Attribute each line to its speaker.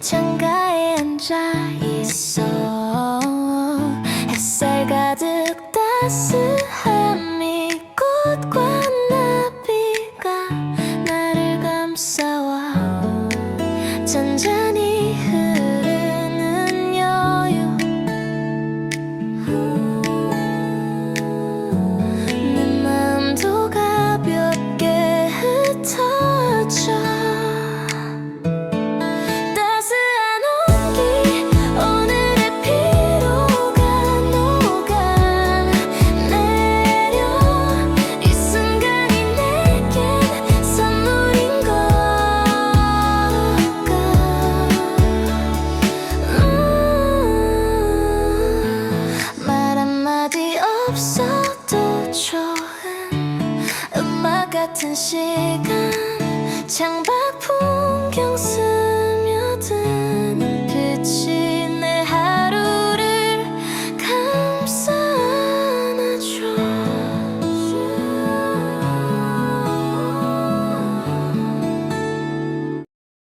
Speaker 1: 창가에 앉아 있어. 햇살 가득 따스함 이 꽃과 나비가 나를 감싸와. 잔잔히 흐 같은 시간 창밖 풍경 속